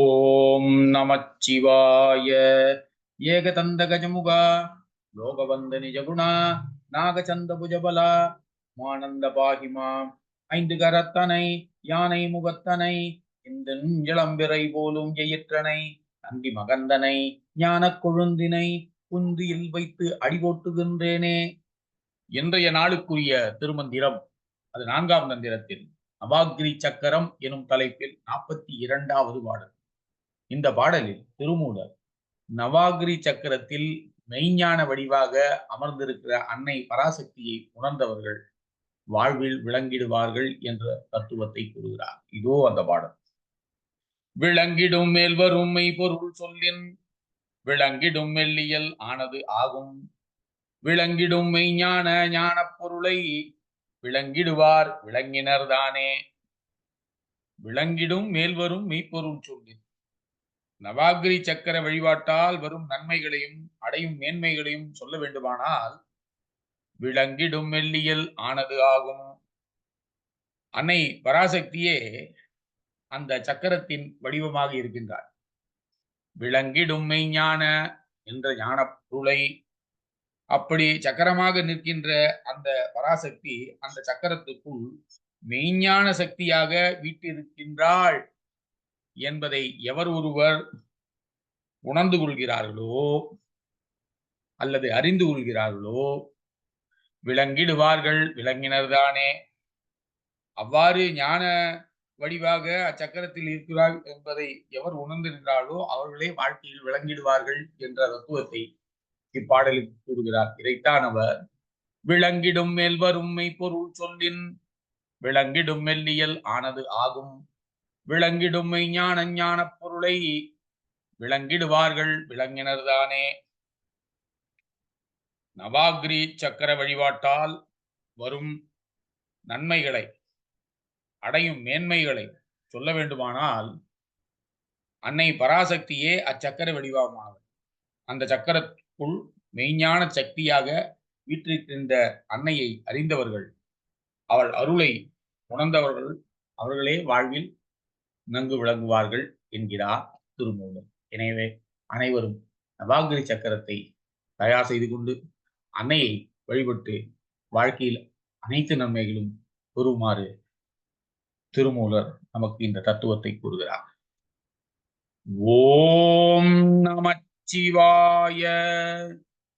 ஓம் நமச்சிவாய. ஏகதந்த கஜமுகா லோகவந்த நிஜகுணா நாகச்சந்த புஜபலா மானந்த பாகிமா ஐந்து கரத்தனை யானை முகத்தனை இந்த இளம்பிறை போலும் எயிற்றனை நந்தி மகந்தனை ஞானக் கொழுந்தினை குந்தியில் வைத்து அடிபோட்டுகின்றேனே. இன்றைய நாளுக்குரிய திருமந்திரம் அது நான்காம் தந்திரத்தில் நவாகிரி சக்கரம் எனும் தலைப்பில் நாற்பத்தி இரண்டாவது பாடல். இந்த பாடலில் திருமூலர் நவாகிரி சக்கரத்தில் மெய்ஞான வடிவாக அமர்ந்திருக்கிற அன்னை பராசக்தியை உணர்ந்தவர்கள் வாழ்வில் விளங்கிடுவார்கள் என்ற தத்துவத்தை கூறுகிறார். இதோ அந்த பாடல். விளங்கிடும் மேல் வரும் மெய்பொருள் சொல்லின் விளங்கிடும் மெல்லியல் ஆனது ஆகும். விளங்கிடும் மெய்ஞான ஞானப் பொருளை விளங்கிடுவார் விளங்கினர் தானே விளங்கிடும் மேல்வரும் மெய்ப்பொருள் சொல்லின் நவாகிரி சக்கர வழிபாட்டால் வரும் நன்மைகளையும் அடையும் மேன்மைகளையும் சொல்ல வேண்டுமானால் விளங்கிடும் மெல்லியல் ஆனது ஆகும். அன்னை பராசக்தியே அந்த சக்கரத்தின் வடிவமாக இருக்கின்றார். விளங்கிடும் மெய்ஞான என்ற ஞான பொருளை அப்படி சக்கரமாக நிற்கின்ற அந்த பராசக்தி அந்த சக்கரத்துக்குள் மெய்ஞான சக்தியாக வீட்டிருக்கின்றாள். என்பதை எவர் ஒருவர் உணர்ந்து கொள்கிறார்களோ அல்லது அறிந்து கொள்கிறார்களோ விளங்கிடுவார்கள் விளங்கினர்தானே. அவ்வாறு ஞான வடிவாக அச்சக்கரத்தில் இருக்கிறார் என்பதை எவர் உணர்ந்திருந்தாலோ அவர்களே வாழ்க்கையில் விளங்கிடுவார்கள் என்ற தத்துவத்தை இப்பாடலில் கூறுகிறார். இதைத்தான் அவர் விளங்கிடும் மேல் வரும் பொருள் சொல்லின் விளங்கிடும் மெல்லியல் ஆனது ஆகும். விளங்கிடும் மெய்ஞான ஞான பொருளை விளங்கிடுவார்கள் விளங்கினர்தானே. நவாகிரி சக்கர வழிபாட்டால் வரும் நன்மைகளை அடையும் மேன்மைகளை சொல்ல வேண்டுமானால் அன்னை பராசக்தியே அச்சக்கர வடிவமானவர் அந்த சக்கரத்துக்குள் மெய்ஞான சக்தியாக வீற்றிருக்கின்ற அன்னையை அறிந்தவர்கள் அவள் அருளை உணர்ந்தவர்கள் அவர்களே வாழ்வில் நன்கு விளங்குவார்கள் என்கிறார் திருமூலர். எனவே அனைவரும் நவாகிரி சக்கரத்தை தயார் செய்து கொண்டு அன்னையை வழிபட்டு வாழ்க்கையில் அனைத்து நன்மைகளும் பெறுமாறு திருமூலர் நமக்கு இந்த தத்துவத்தை கூறுகிறார். ஓம் நமச்சிவாய